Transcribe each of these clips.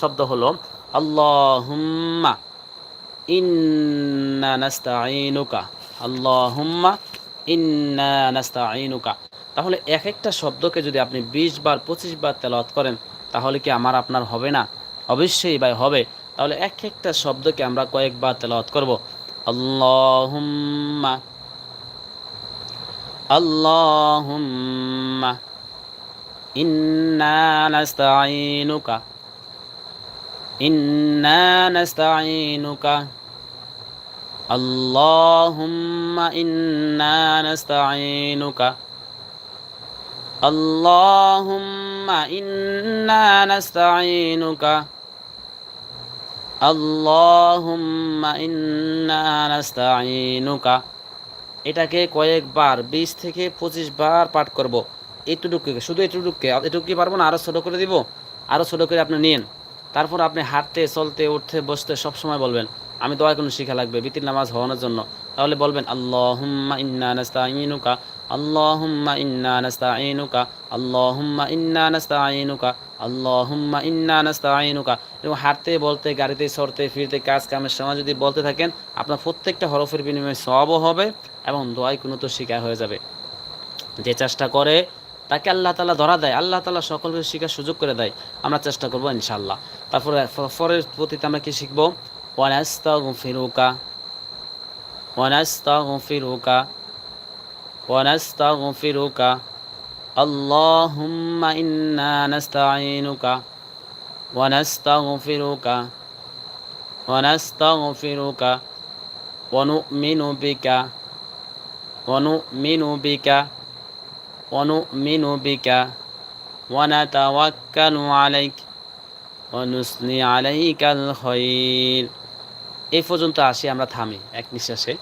শব্দ হলো, আল্লাহুম্মা, ইন্না আল্লাহুম্মা, ইন্না তাহলে এক একটা শব্দকে যদি আপনি বিশ বার, পঁচিশ বার তেলাওয়াত করেন, তাহলে কি আমার, আপনার হবে না? অবশ্যই ভাই, হবে। তাহলে এক একটা শব্দকে আমরা কয়েকবার তেলাওয়াত করব, আল্লাহুম্মা আল্লাহুম্মা, ইন্না নাস্তাঈনুকা ইন্না নাস্তাঈনুকা اللهم إنا نستعينك اللهم إنا نستعينك اللهم إنا نستعينك এটাকে কয়েকবার বিশ থেকে পঁচিশ বার পাঠ করব এতটুকুকে শুধু এতটুকুকে এটুকু পারবো না আরও ছোটো করে দিব আরও ছোটো করে আপনি নিন তারপর আপনি হাঁটতে, চলতে, উঠতে, বসতে সব সময় বলবেন, আমি দোয়া কোনো শিখা লাগবে বিতির নামাজ হওয়ানোর জন্য। তাহলে বলবেন, আল্লাহুম্মা ইন্না নাস্তাঈনুকা, আল্লাহুম্মা ইন্না নাস্তাঈনুকা, আল্লাহুম্মা ইন্না নাস্তাঈনুকা, আল্লাহুম্মা ইন্না নাস্তাঈনুকা। এবং হাঁটতে, বলতে, গাড়িতে সরতে ফিরতে, কাজ কামের সময় যদি বলতে থাকেন, আপনার প্রত্যেকটা হরফের বিনিময়ে সবও হবে এবং দোয়াই কোনো তো শিখা হয়ে যাবে। যে চেষ্টা করে তাকে আল্লাহ তালা ধরা দেয় আল্লাহ তালা সকলকে শেখার সুযোগ করে দেয় আমরা চেষ্টা করবো ইনশাল্লাহ তারপরে পরের প্রতিতে আমরা কি শিখবো ونستغفرك ونستغفرك ونستغفرك اللهم إنا نستعينك ونستغفرك ونستغفرك ونؤمن بك ونؤمن بك ونؤمن بك ونتوكل عليك ونثني عليك الخير এই পর্যন্ত আসি আমরা থামি এক নিঃশ্বাসে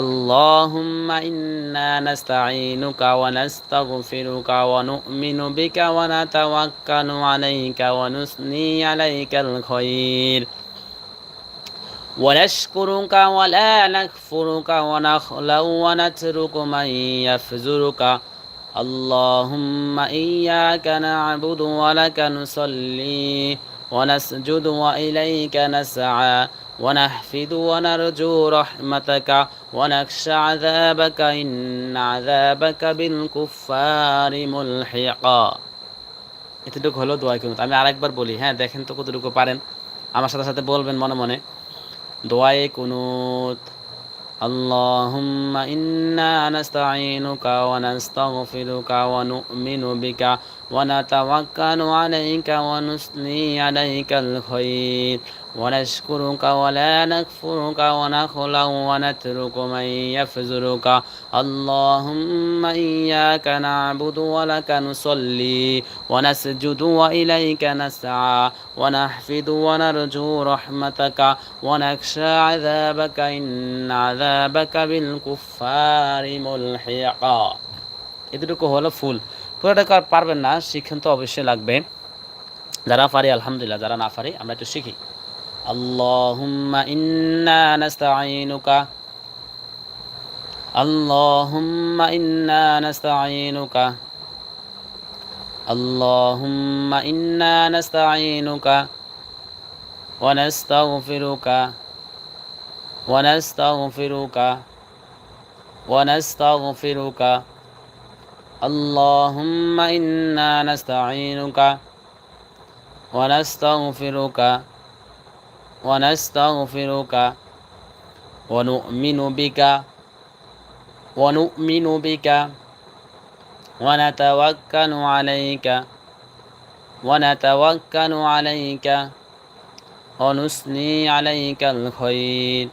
اللهم إنا نستعينك ونستغفرك ونؤمن بك ونتوكل عليك ونثني عليك الخير ونشكرك ولا نكفرك ونخلو ونترك من يفزرك اللهم إياك نعبد ولك نصلي ونسجد وإليك نسعى ونحفد ونرجو رحمتك ونخشى عذابك إن عذابك بالكفار ملحقا এতটুকু হলো দোয়া কুনুত আমি আরেকবার বলি হ্যাঁ দেখেন তো কতটুকু পারেন আমার সাথে সাথে বলবেন মনে মনে দোয়ায়ে কুনুত اللهم إنا نستعينك ونستغفرك ونؤمن بك ونتوكل عليك ونثني عليك الخير ونشكرك ولا نكفرك ونخلع ونترك من يفزرك اللهم إياك نعبد ولك نصلي ونسجد وإليك نسعى ونحفظ ونرجو رحمتك ونخشى عذابك إن عذابك بالكفار ملحقا এতটুকু হলো ফুল পুরোটা পারবেন না শিক্ষণ তো অবশ্যই লাগবে যারা পারি আলহামদুলিল্লাহ যারা না পারি আমরা একটু শিখি اللهم إنا نستعينك. اللهم إنا نستعينك. اللهم إنا نستعينك. ونستغفرك. ونستغفرك. ونستغفرك. اللهم إنا نستعينك. ونستغفرك. ونستغفرك ونؤمن بك ونؤمن بك ونتوكل عليك ونتوكل عليك ونثني عليك الخير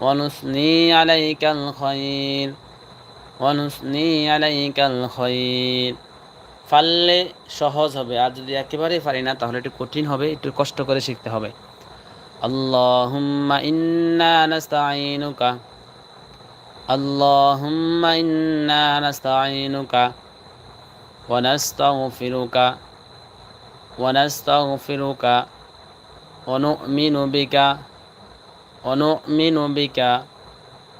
ونثني عليك الخير ونثني عليك الخير পারলে সহজ হবে আর যদি একেবারেই পারি না তাহলে একটু কঠিন হবে একটু কষ্ট করে শিখতে হবে اللهم إنا نستعينك. اللهم إنا نستعينك ونستغفرك ونستغفرك ونؤمن بك ونؤمن بك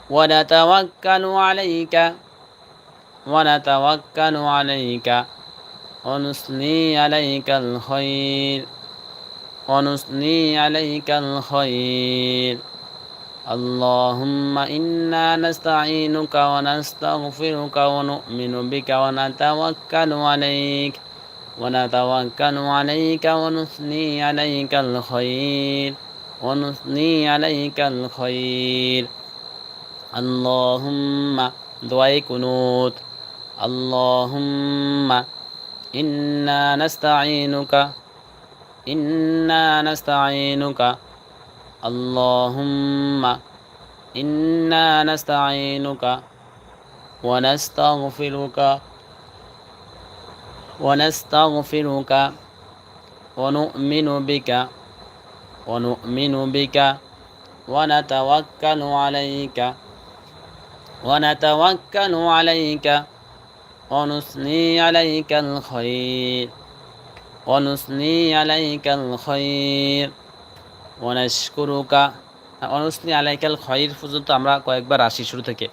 ونتوكل عليك ونتوكل عليك ونثني عليك الخير. ونثني عليك الخير. اللهم إنا نستعينك ونستغفرك ونؤمن بك ونتوكل عليك. ونتوكل عليك ونثني عليك الخير. ونثني عليك الخير. اللهم دعاء كنوت اللهم إنا نستعينك إنا نستعينك. اللهم إنا نستعينك ونستغفرك ونستغفرك ونؤمن بك ونؤمن بك ونتوكل عليك ونتوكل عليك ونثني عليك الخير. ونثني عليك الخير ওয়ানাশকুরুকা অনুসনি আলাইকাল খয়ির পর্যন্ত আমরা কয়েকবার আসি শুরু থেকে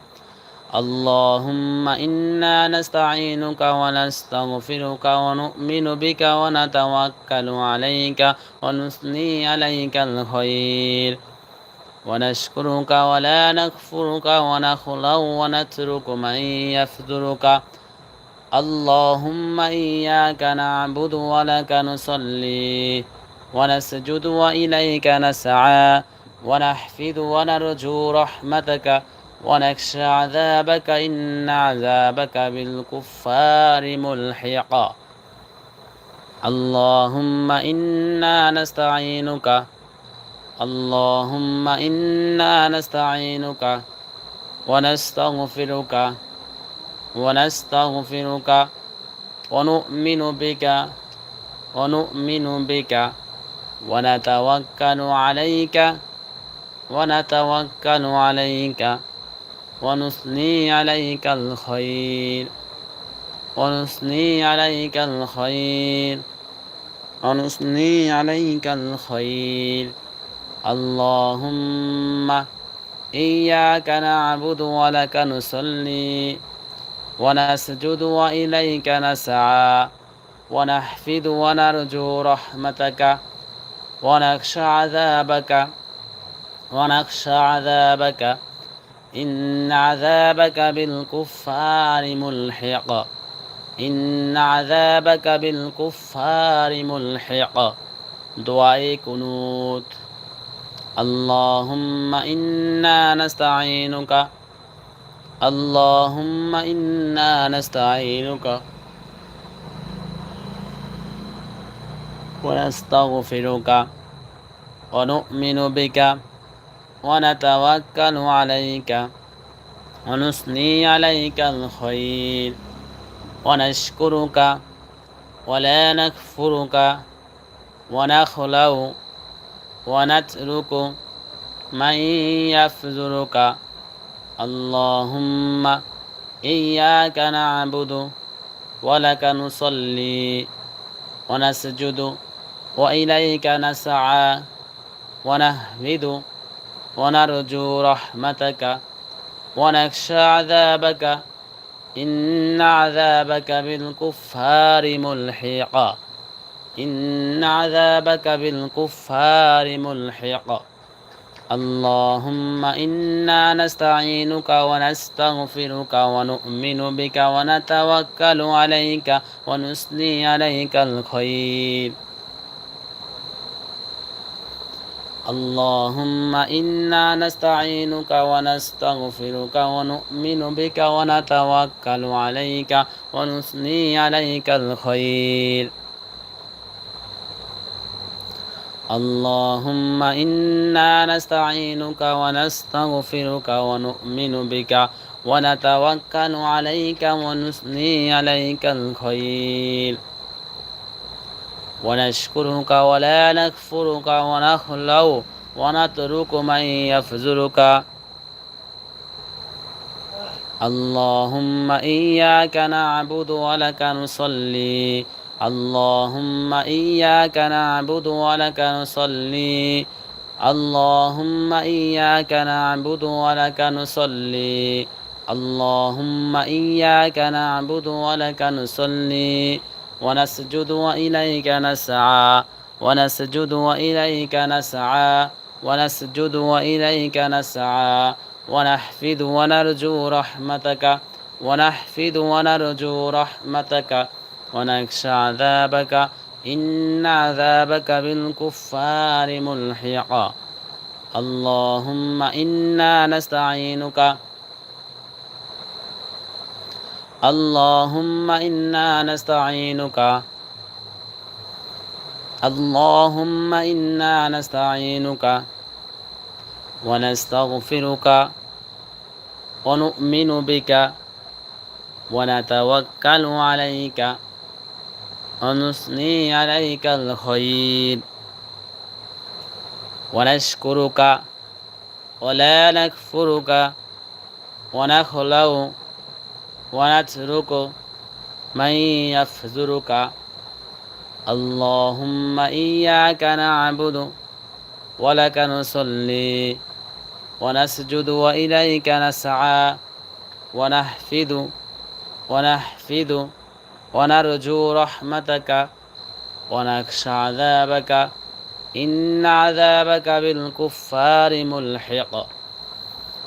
اللهم إنا نستعينك ونستغفرك ونؤمن بك ونتوكل عليك ونثني عليك الخير ونشكرك ولا نكفرك ونخلو ونترك من يفذرك اللهم إياك نعبد ولك نصلي ونسجد وإليك نسعى ونحفظ ونرجو رحمتك ونخشى عذابك إن عذابك بالكفار ملحق. اللهم إنا نستعينك. اللهم إنا نستعينك ونستغفرك ونستغفرك ونؤمن بك ونؤمن بك ونتوكل عليك ونتوكل عليك ونثني عليك الخير ونثني عليك الخير ونثني عليك الخير اللهم إياك نعبد ولك نصلي ونسجد وإليك نسعى ونحفظ ونرجو رحمتك ونخشى عذابك ونخشى عذابك. إن عذابك بالكفار ملحق. إن عذابك بالكفار ملحق. دعاء كنوت اللهم إنا نستعينك اللهم إنا نستعينك ونستغفرك ونؤمن بك ونتوكل عليك ونثني عليك الخير ونشكرك ولا نكفرك ونخلو ونترك من يفزرك اللهم إياك نعبد ولك نصلي ونسجد وإليك نسعى ونهمد ونرجو رحمتك ونخشى عذابك إن عذابك بالكفار ملحق إن عذابك بالكفار ملحق اللهم إنا نستعينك ونستغفرك ونؤمن بك ونتوكل عليك ونثني عليك الخير. اللهم إنا نستعينك ونستغفرك ونؤمن بك ونتوكل عليك ونثني عليك الخير. اللهم إنا نستعينك ونستغفرك ونؤمن بك ونتوكل عليك ونثني عليك الخير. ونشكرك ولا نكفرك ونخلو ونترك من يفزرك اللهم إياك نعبد ولك نصلي. اللهم إياك نعبد ولك نصلي اللهم إياك نعبد ولك نصلي اللهم إياك نعبد ولك نصلي ونسجد وإليك نسعى ونسجد وإليك نسعى ونسجد وإليك نسعى ونحفظ ونرجو رحمتك ونحفظ ونرجو رحمتك ونخشى عذابك. إن عذابك بالكفار ملحق. اللهم إنا نستعينك. اللهم إنا نستعينك. اللهم إنا نستعينك. ونستغفرك. ونؤمن بك. ونتوكل عليك. ونثني عليك الخير. ونشكرك ولا نكفرك ونخلو ونترك من يفزرك. اللهم إياك نعبد ولك نصلي ونسجد وإليك نسعى ونحفظ ونحفظ ونرجو رحمتك ونخشى عذابك. إن عذابك بالكفار ملحق.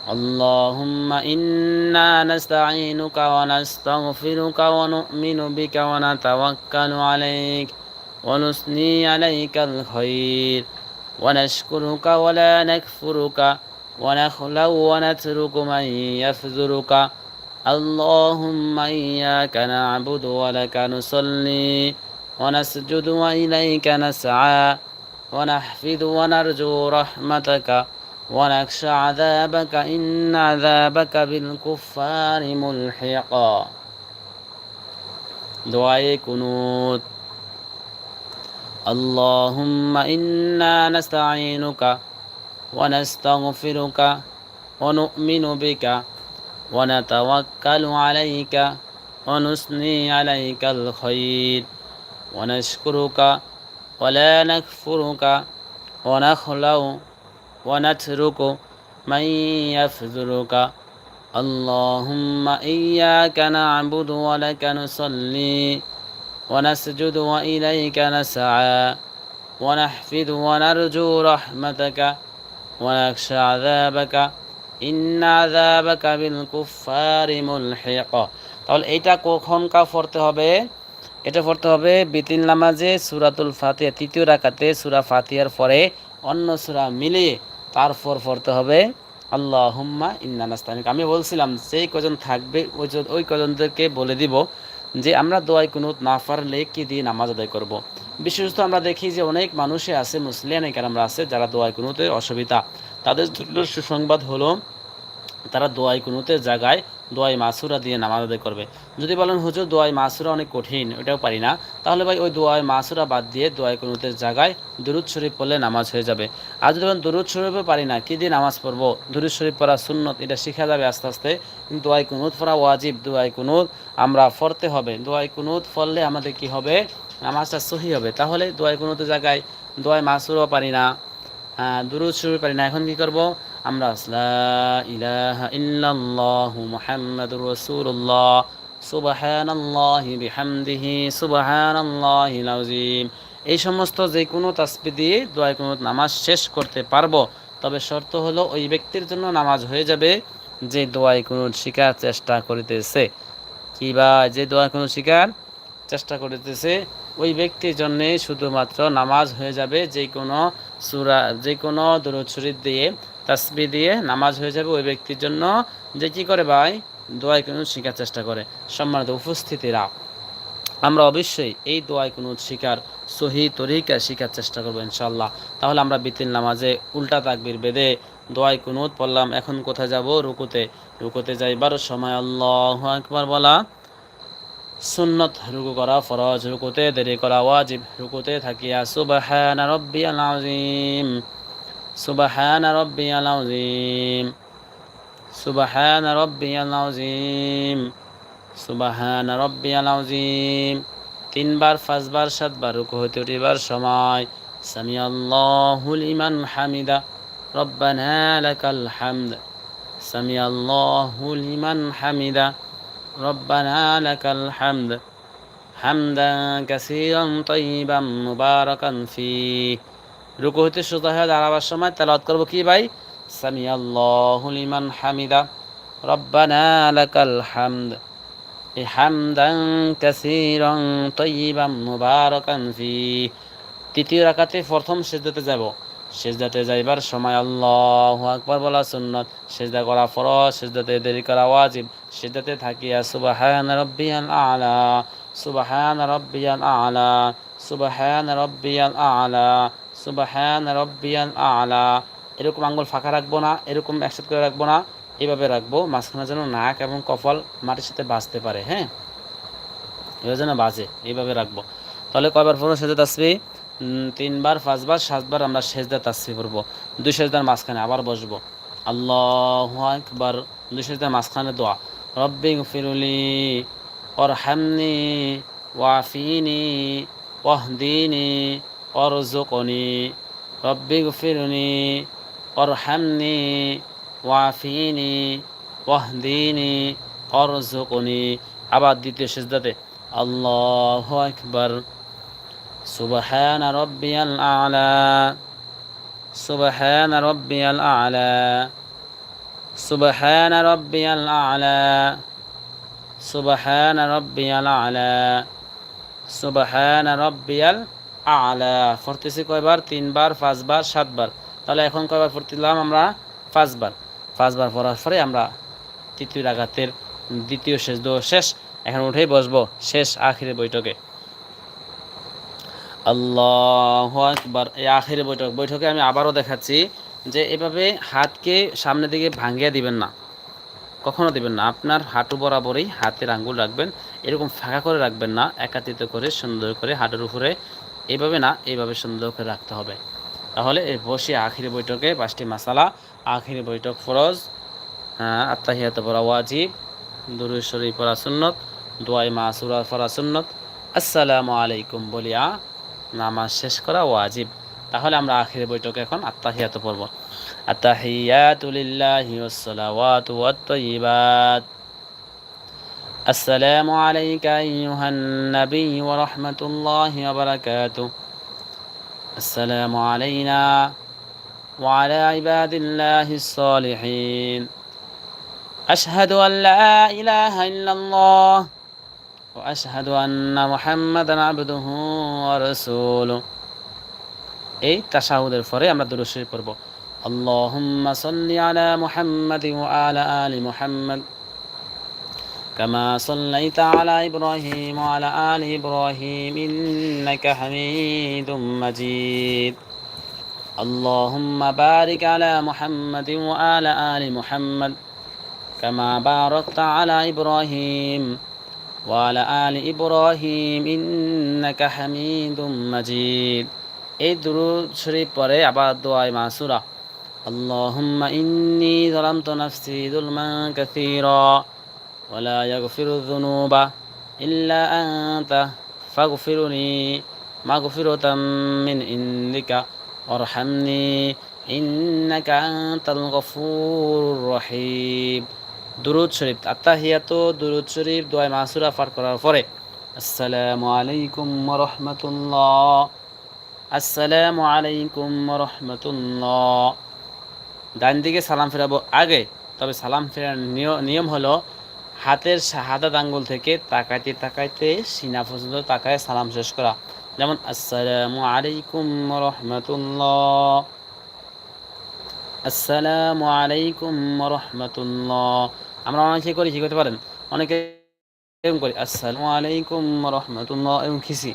اللهم إنا نستعينك ونستغفرك ونؤمن بك ونتوكل عليك ونثني عليك الخير. ونشكرك ولا نكفرك ونخلو ونترك من يفذرك. اللهم إياك نعبد ولك نصلي ونسجد وإليك نسعى ونحفظ ونرجو رحمتك ونخشى عذابك إن عذابك بالكفار ملحقا دعاء كنوت اللهم إنا نستعينك ونستغفرك ونؤمن بك ونتوكل عليك ونثني عليك الخير. ونشكرك ولا نكفرك ونخلو ونترك من يفذرك اللهم إياك نعبد ولك نصلي. ونسجد وإليك نسعى. ونحفظ ونرجو رحمتك. ونخشى عذابك. ইন্নাজাব কাবিল কুফারি মুলহিক। তাহলে এটা কখন কা পড়তে হবে? এটা পড়তে হবে বিতিন নামাজে সুরাতুল ফাতিয়া তৃতীয় রাকাতে সুরা ফাতিয়ার পরে অন্য সুরা মিলিয়ে তারপর পড়তে হবে। আল্লাহ হুম্মা ইন্নানাস্তানিক আমি বলছিলাম সেই কজন থাকবে, ওই ওই কজনদেরকে বলে দিব যে, আমরা দোয়াই কুনুত না পারলে কি দিয়ে নামাজ আদায় করব। বিশেষত আমরা দেখি যে অনেক মানুষে আছে, মুসলিম মুসলিয়ানে আমরা আছে, যারা দোয়াই কুনুতের অসুবিধা। তাদের জন্য সুসংবাদ হলো, তারা দোয়াই কুনুতের জায়গায় দোয়াই মাসুরা দিয়ে নামাজ আদায় করবে। যদি বলেন, হুজুর, দোয়াই মাসুরা অনেক কঠিন ওটাও পারি না। তাহলে ভাই ওই দোয়াই মাসুরা বাদ দিয়ে দোয়াই কুনুতের জায়গায় দুরুদ শরীফ পড়লে নামাজ হয়ে যাবে। আর যদি বলেন, দুরুদ শরীফও পারি না, কী দিয়ে নামাজ পড়ব? দুরুদ শরীফ পড়া সুন্নত, এটা শেখা যাবে আস্তে আস্তে। কিন্তু দোয়াই কুনুত পড়া ওয়াজিব, দোয়াই কুনুত আমরা পড়তে হবে। দোয়াই কুনুত পড়লে আমাদের কি হবে? নামাজটা সহি হবে। তাহলে দোয়াই কুনুতের জায়গায় দোয়াই মাসুরও পারি না। দুরুদ শরীফ পারি না, এখন কি করব? আমরা ইলাহা ইল্লাল্লাহু মুহাম্মাদুর রাসূলুল্লাহ। সুবহানাল্লাহি বিহামদিহি এই সমস্ত যে কোনো তাসবি দিয়ে দোয়া কোনো নামাজ শেষ করতে পারব, তবে শর্ত হলো ওই ব্যক্তির জন্য নামাজ হয়ে যাবে যে দোয়াই কোনো শিকার চেষ্টা করিতেছে। কিবা যে দোয়া কোনো শিকার চেষ্টা করিতেছে, ওই ব্যক্তির জন্যে শুধুমাত্র নামাজ হয়ে যাবে যে কোনো সুরা যে কোনো দরুদ শরীফ দিয়ে তাসবি দিয়ে নামাজ হয়ে যাবে ওই ব্যক্তির জন্য। যে কি করে ভাই? দোয়াই কোনো শেখার চেষ্টা করে। সম্মানিত উপস্থিতিরা, আমরা অবশ্যই এই দোয়াই কোনো শিকার, সহি তরিকা শিখার চেষ্টা করব ইনশাল্লাহ তাহলে আমরা বিতিল নামাজে উল্টা তাকবির বেঁধে দোয়াই কুনুত পড়লাম। এখন কোথায় যাব? রুকুতে। রুকুতে যাইবার সময়। আল্লাহ একবার বলা। সুন্নত রুকু করা ফরজ রুকুতে দেরি করা ওয়াজিব রুকুতে থাকিয়া সুবহান রব্বিয়াল আযীম। সুবহান রব্বিয়াল আযীম। সুবহান রব্বিয়াল আযীম। সুবহান রব্বিয়াল আযীম। তিনবার, পাঁচবার, সাতবার রুকু হতে উঠিবার সময়। সামি আল্লাহু লিমান হামিদা। রব্বানা লাকাল হামদ। সামি আল্লাহু লিমান হামিদা। রব্বানা লাকাল হামদ হামদান কাসীরান তাইয়িবান মুবারাকান ফি রুকু হইতে সোজা হয়ে দাঁড়াবার সময় তেলাওয়াত করব কি ভাই? সামি আল্লাহু লিমান হামিদা। রব্বানা লাকাল হামদ। এই হামদান কাসীরান তাইয়িবান মুবারাকান ফি তৃতীয় রাকাতে প্রথম সেজদাতে যাব। সেজদাতে যাইবার সময় আল্লাহ আকবার বলা সুন্নত। সেজদা করা ফরজ, সেজদাতে দেরি করা ওয়াজিব। সেজদাতে থাকিয়া সুবাহান রব্বিয়াল আলা, সুবাহান রব্বিয়াল আলা, সুবাহান রব্বিয়াল আলা, সুবাহান রব্বিয়াল আলা। এরকম আঙ্গুল ফাঁকা রাখব না, এরকম একসাথে করে রাখব না। এইভাবে রাখব, মাঝখানে যেন নাক এবং কফল মাটির সাথে বাঁচতে পারে হ্যাঁ? এবার যেন বাজে এইভাবে রাখব। তাহলে কয়বার ফোন সেজদা তাসবি তিনবার, পাঁচবার, সাতবার আমরা সেজদা তাসবি পড়ব। দুই সেজদার মাঝখানে আবার বসবো। আল্লাহ একবার দুই সেজদার মাঝখানে দোয়া। রব্বি ফিরুলি ওরহামনি ওয়াফিনি, ওয়াহদিনি ওরজুকনি রব্বি ফিরুনি ওরহামনি ওয়াফিনি, ওয়াহদিনি ওরজুকনি আবার দ্বিতীয় সেজদাতে আল্লাহ আকবার। سبحان ربي الأعلى سبحان ربي الأعلى سبحان ربي الأعلى سبحان ربي الأعلى সুবাহান রব্বিয়াল আলা পড়তেছি কয়বার তিনবার পাঁচবার সাতবার তাহলে এখন কয়বার পড়তেলাম আমরা পাঁচবার পাঁচবার পড়ার পরে আমরা তৃতীয় রাগাতের দ্বিতীয় শেষ দো শেষ এখন উঠেই বসবো শেষ আখিরে বৈঠকে আল্লাহ আকবার। এই আখের বৈঠক, বৈঠকে আমি আবারও দেখাচ্ছি যে এভাবে হাতকে সামনের দিকে ভাঙ্গিয়ে দিবেন না। কখনো দিবেন না। আপনার হাঁটু বরাবরই হাতের আঙ্গুল রাখবেন, এরকম ফাঁকা করে রাখবেন না একাত্রিত করে, সুন্দর করে হাঁটুর উপরে এভাবে না এইভাবে সুন্দর করে রাখতে হবে। তাহলে এই বসে আখির বৈঠকে পাঁচটি মাসালা, আখির বৈঠক ফরজ আত্মাহিয়াত পড়া ওয়াজিব দুরুশ্বরী শরীফ পড়া সুন্নত, দোয়াই মাসুরা পড়া সুন্নত। আসসালামু আলাইকুম বলিয়া নামাজ শেষ করা ওয়াজিব। তাহলে আমরা আখিরের বৈঠকে এখন আত্মাহিয়াত পড়ব। আত্মাহিয়াতুলিল্লাহি ওয়াসসালাওয়াতু ওয়াত-তাইয়িবাত। আসসালামু আলাইকা আইয়ুহান নবী ওয়া রাহমাতুল্লাহি ওয়া বারাকাতুহু। আসসালামু আলাইনা ওয়া আলা ইবাদিল্লাহিস সালিহিন আশহাদু আল্লা ইলাহা ইল্লাল্লাহ। وأشهد أن محمدا عبده ورسوله এই তাশাহুদের পরে আমরা দুরূদ শরীফ পড়ব اللهم صل على محمد وعلى آل محمد كما صليت على إبراهيم وعلى آل إبراهيم إنك حميد مجيد اللهم بارك على محمد وعلى آل محمد كما باركت على إبراهيم وعلى آل إبراهيم إنك حميد مجيد এই দুরুদ শরীফ পরে আবার দোয়ায় মাসুরা اللهم إني ظلمت نفسي ظلما كثيرا ولا يغفر الذنوب إلا أنت فاغفرني مغفرة من عندك وارحمني إنك أنت الغفور الرحيم দুরুদ শরীফ। আত্মাহিয়াত দুরুদ শরীফ দোয়া মাসুরা পাঠ করার পরে, আসসালামু আলাইকুম রহমতুল্লাহ। আসসালামু আলাইকুম রহমতুল্লাহ। ডান দিকে সালাম ফেরাবো আগে, তবে সালাম ফেরার নিয়ম হলো, হাতের শাহাদাত আঙ্গুল থেকে তাকাইতে তাকাইতে সিনা পর্যন্ত তাকায় সালাম শেষ করা। যেমন, আসসালামু আলাইকুম রহমতুল্লাহ। আসসালামু আলাইকুম রহমতুল্লাহ। আমরা অনেকে করি, কি করতে পারেন? অনেকে এরকম করি, আসসালামু আলাইকুম রহমতুল্লাহ এবং খিসি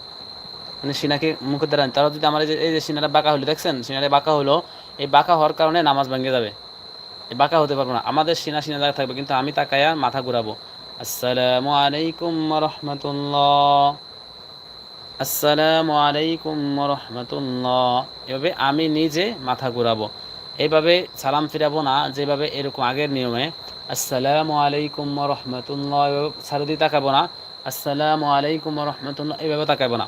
মানে সিনাকে মুখে দাঁড়ান। তারা যদি আমার এই যে সিনাটা বাঁকা হলো, দেখছেন? সিনাটা বাঁকা হলো, এই বাঁকা হওয়ার কারণে নামাজ ভেঙে যাবে। এই বাঁকা হতে পারব না। আমাদের সিনা সিনা জায়গা থাকবে, কিন্তু আমি তাকায়া মাথা ঘুরাবো। আসসালামু আলাইকুম রহমতুল্লাহ। আসসালামু আলাইকুম রহমতুল্লাহ। এভাবে আমি নিজে মাথা ঘুরাবো। এইভাবে সালাম ফিরাবো না, যেভাবে এরকম আগের নিয়মে আসসালামু আলাইকুম রহমতুল্লাহ সারদি তাকাবো না। আসসালামু আলাইকুম রহমতুল্লাহ। এইভাবে তাকাবো না।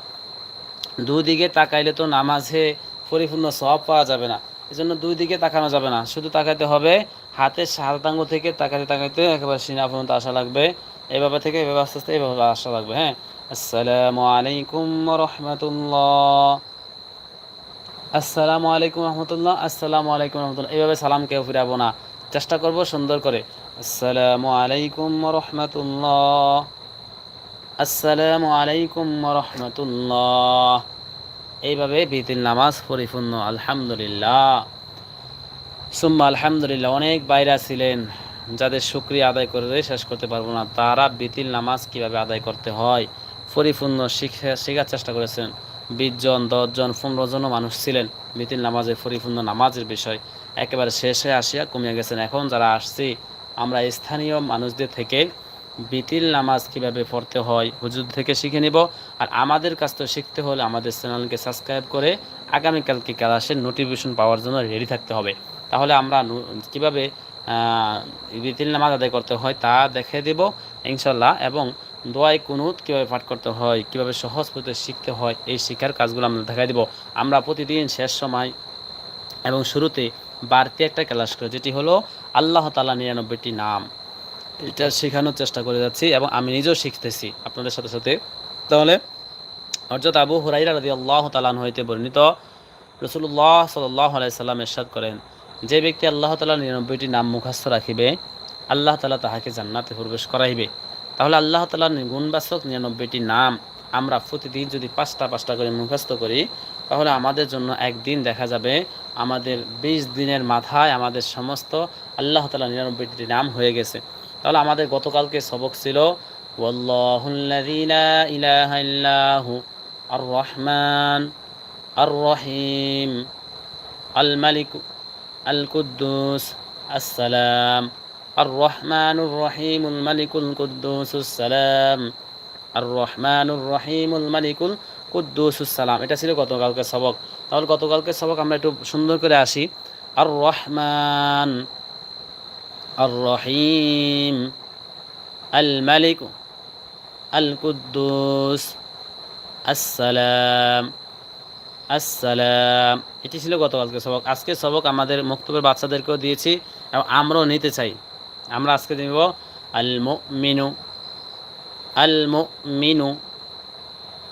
দুদিকে তাকাইলে তো নামাজে পরিপূর্ণ সব পাওয়া যাবে না। এই জন্য দুই দিকে তাকানো যাবে না। শুধু তাকাইতে হবে, হাতের সাতাঙ্গ থেকে তাকাতে তাকাইতে একেবারে সিনা পর্যন্ত আসা লাগবে। এভাবে থেকে এভাবে আস্তে আস্তে এভাবে আসা লাগবে হ্যাঁ? আসসালামু আলাইকুম রহমতুল্লাহ। আসসালামু আলাইকুম রহমতুল্লাহ। আসসালামু আলাইকুম রহমতুল্লাহ। এইভাবে সালাম কেউ ফিরাবো না। চেষ্টা করব সুন্দর করে। আসসালামু আলাইকুম রহমতুল্লাহ আসসালামু আলাইকুম রহমতুল্লাহ এইভাবে বিতিল নামাজ পরিপূর্ণ, আলহামদুলিল্লাহ। সুম্মা আলহামদুলিল্লাহ, অনেক বাইরা ছিলেন যাদের শুক্রিয়া আদায় করে শেষ করতে পারব না। তারা বিতিল নামাজ কীভাবে আদায় করতে হয়? পরিপূর্ণ শিখে শেখার চেষ্টা করেছেন। বিশ জন দশজন পনেরো জনও মানুষ ছিলেন বিতিল নামাজের পরিপূর্ণ নামাজের বিষয়। একেবারে শেষে আসিয়া কমিয়ে গেছেন। এখন যারা আসছি আমরা স্থানীয় মানুষদের থেকে বিতিল নামাজ কীভাবে পড়তে হয় হুজুর থেকে শিখে নিব। আর আমাদের কাছ থেকে শিখতে হলে আমাদের চ্যানেলকে সাবস্ক্রাইব করে আগামীকালকে ক্লাসের নোটিফিকেশন পাওয়ার জন্য রেডি থাকতে হবে। তাহলে আমরা কীভাবে বিতিল নামাজ আদায় করতে হয় তা দেখে দেব ইনশাল্লাহ এবং দোয়াই কুনুত কীভাবে পাঠ করতে হয়, কীভাবে সহজ পদ্ধতি শিখতে হয়, এই শিক্ষার কাজগুলো আমরা দেখাই দেব। আমরা প্রতিদিন শেষ সময় এবং শুরুতে বাড়তি একটা ক্লাস করে, যেটি হলো আল্লাহ তালা নিরানব্বইটি নাম। এটা শেখানোর চেষ্টা করে যাচ্ছি এবং আমি নিজেও শিখতেছি আপনাদের সাথে সাথে। তাহলে অর্থাৎ আবু হুরাইরা রাদি আল্লাহ তালান হইতে বর্ণিত রসুল্লাহ সাল্লাহ আলাইসাল্লাম এরশাদ করেন, যে ব্যক্তি আল্লাহ তালা নিরানব্বইটি নাম মুখাস্ত রাখিবে, আল্লাহ তালা তাহাকে জান্নাতে প্রবেশ করাইবে। তাহলে আল্লাহ তালা গুণবাচক নিরানব্বইটি নাম আমরা প্রতিদিন যদি পাঁচটা পাঁচটা করে মুখস্থ করি, তাহলে আমাদের জন্য একদিন দেখা যাবে আমাদের বিশ দিনের মাথায় আমাদের সমস্ত আল্লাহ তালা নিরানব্বইটি নাম হয়ে গেছে। তাহলে আমাদের গতকালকে সবক ছিল আর রহমান আর রহিম আল মালিক আল কুদ্দুস আসসালাম আর রহমানুর রহিমুল মালিকুল কুদ্দুস সালাম আর রহমানুর রহিমুল মালিকুল কুদ্দুসুসালাম এটা ছিল গতকালকে সবক। তাহলে গতকালকে সবক আমরা একটু সুন্দর করে আসি। আর রহমান আর রহিম আল মালিক আল কুদ্দুস আসসালাম আসসালাম। এটি ছিল গতকালকে সবক। আজকে সবক আমাদের মুক্তবের বাচ্চাদেরকেও দিয়েছি এবং আমরাও নিতে চাই। আমরা আজকে দেব আল মিনু আল মিনু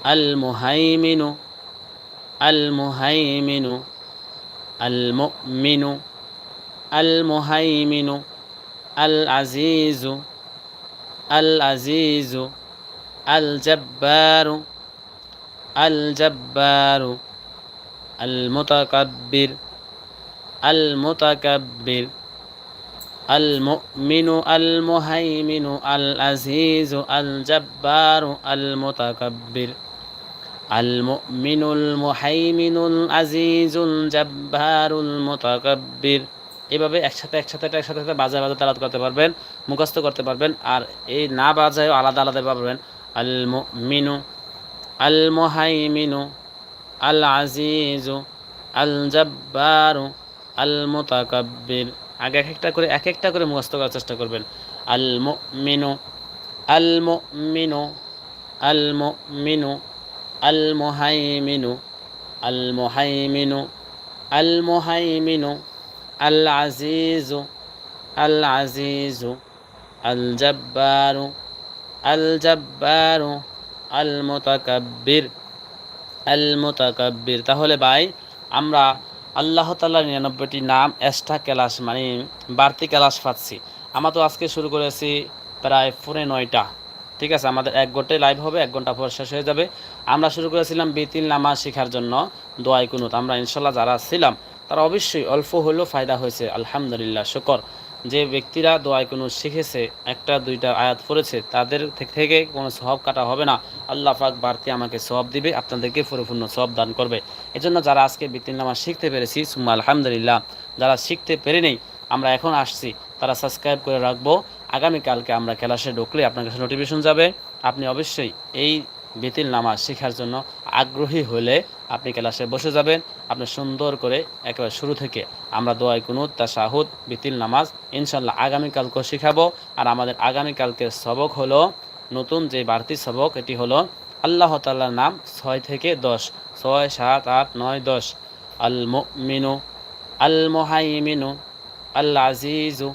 আল মুহাইমিনু আল মুহাইমিনু আল মিনু আল মুহাইমিনু আল المؤمن المهيمن العزيز الجبار المتكبر المؤمن المهيمن العزيز الجبار المتكبر এভাবে একসাথে একসাথে একসাথে একসাথে বাজায় বাজায় তালাত করতে পারবেন মুখস্থ করতে পারবেন আর এই না বাজায়ও আলাদা আলাদা পারবেন আল মিনু আল মোহাইমিনু আল আজিজু আল জব্বারু আল মুতাকাব্বির আগে এক একটা করে, এক একটা করে মুখস্থ করার চেষ্টা করবেন। আল মিনু আল মিনু আল মিনু আল মোহাইমিনু আল মোহাইমিনু আল মোহাইমিনু আল আজিজু আল আজিজু আল জব্বারু আল জব্বারু আল মোতাকাব্বির আল মোতাকাব্বির তাহলে ভাই, আমরা আল্লাহ তাল্লাহ নিরানব্বইটি নাম এক্সট্রা ক্লাস মানে বাড়তি ক্লাস পাচ্ছি। আমরা তো আজকে শুরু করেছি প্রায় ফোনে নয়টা। ঠিক আছে, আমাদের এক ঘন্টায় লাইভ হবে, এক ঘণ্টা পর শেষ হয়ে যাবে। আমরা শুরু করেছিলাম বেতিল নামাজ শেখার জন্য, দোয়াই কুনুত। আমরা ইনশাল্লাহ যারা ছিলাম, তারা অবশ্যই অল্প হলেও ফায়দা হয়েছে। আলহামদুলিল্লাহ, শুকর। যে ব্যক্তিরা দোয়ায় কোনো শিখেছে, একটা, দুইটা আয়াত পড়েছে, তাদের থেকে কোনো সব কাটা হবে না। আল্লাহ পাক বাড়তি আমাকে সব দিবে, আপনাদেরকে পরিপূর্ণ সব দান করবে। এজন্য যারা আজকে বৃত্তির নামাজ শিখতে পেরেছি, সুম্মা আলহামদুলিল্লাহ, যারা শিখতে পেরে নেই, আমরা এখন আসছি, তারা সাবস্ক্রাইব করে রাখব। আগামীকালকে আমরা ক্লাসে ঢুকলে আপনার কাছে নোটিফিকেশন যাবে। আপনি অবশ্যই এই বেতিল নামাজ শেখার জন্য আগ্রহী হলে আপনি ক্লাসে বসে যাবেন। আপনি সুন্দর করে একেবারে শুরু থেকে আমরা দোয়াই কুনুত তা শাহুদ বিতিল নামাজ ইনশাল্লাহ আগামীকালকেও শেখাবো। আর আমাদের আগামীকালকের সবক হলো, নতুন যে বাড়তি সবক, এটি হলো আল্লাহ তাল্লার নাম ছয় থেকে দশ। ছয়, সাত, আট, নয়, দশ। আল মিনু আল মোহাইমিনু আল আজিজু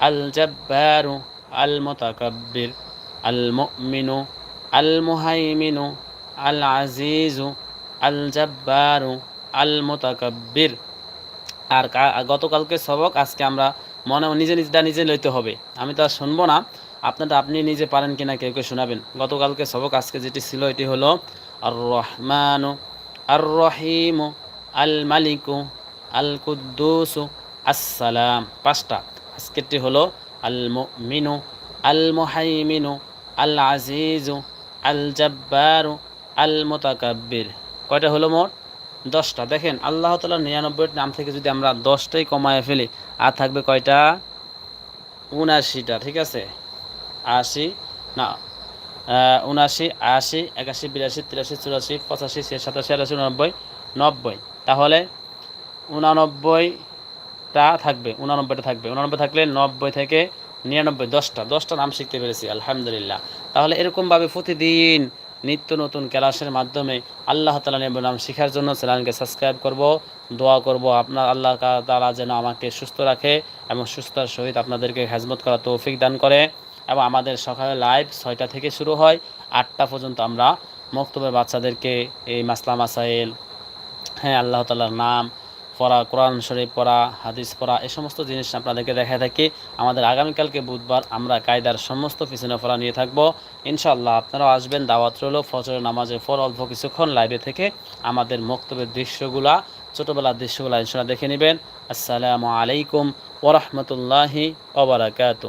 আল জব্বারু আল মোতাকব্বির আল মিনু আল মুহাইমিনু আল আজিজু আল জাব্বারু আল মোতাকাব্বির আর গতকালকে সবক, আজকে আমরা মনে, নিজে নিজেটা নিজে লইতে হবে। আমি তো আর শুনব না। আপনারটা আপনি নিজে পারেন কিনা কেউ কেউ শোনাবেন। গতকালকে সবক, আজকে যেটি ছিল, এটি হলো আর রহমানু আর রহিমু আল মালিকু আল কুদ্দুসু আসসালাম। পাঁচটা। আজকেরটি হলো আল মিনু আল মুহাইমিনু আল আজিজু আল জাব্বারু আল মোতাকাব্বির কয়টা হলো মোট? দশটা। দেখেন, আল্লাহ তালার নিরানব্বই নাম থেকে যদি আমরা দশটাই কমায় ফেলি, আর থাকবে কয়টা? উনাশিটা, ঠিক আছে? আশি, না উনাশি, আশি, একাশি, বিরাশি, তিরাশি, চুরাশি, পঁচাশি সাতাশি আটাশি উননব্বই নব্বই। তাহলে উনানব্বইটা থাকবে উনানব্বইটা থাকবে। উনানব্বই থাকলে নব্বই থেকে নিরানব্বই, দশটা। দশটা নাম শিখতে পেরেছি, আলহামদুলিল্লাহ। তাহলে এরকমভাবে প্রতিদিন নিত্য নতুন ক্লাসের মাধ্যমে আল্লাহ তালা নেবের নাম শেখার জন্য চ্যানেলকে সাবস্ক্রাইব করব, দোয়া করব। আপনার আল্লাহ তালা যেন আমাকে সুস্থ রাখে এবং সুস্থতার সহিত আপনাদেরকে হেজমত করা তৌফিক দান করে এবং আমাদের সকালে লাইভ ছয়টা থেকে শুরু হয়, আটটা পর্যন্ত আমরা মক্তবের বাচ্চাদেরকে এই মাসলা মাসাইল হ্যাঁ আল্লাহ তালার নাম পড়া, কোরআন শরীফ পড়া, হাদিস পড়া এই সমস্ত জিনিস আপনাদেরকে দেখায় থাকি। আমাদের আগামীকালকে বুধবার আমরা কায়দার সমস্ত পিছনে পড়া নিয়ে থাকব। ইনশাল্লাহ আপনারাও আসবেন, দাওয়াত রইল ফজর নামাজের পর অল্প কিছুক্ষণ লাইভে থেকে আমাদের মক্তবের দৃশ্যগুলা, ছোটোবেলার দৃশ্যগুলা ইনশাল্লাহ দেখে নেবেন। আসসালামু আলাইকুম ওরহমতুল্লাহি ওবরাকাতু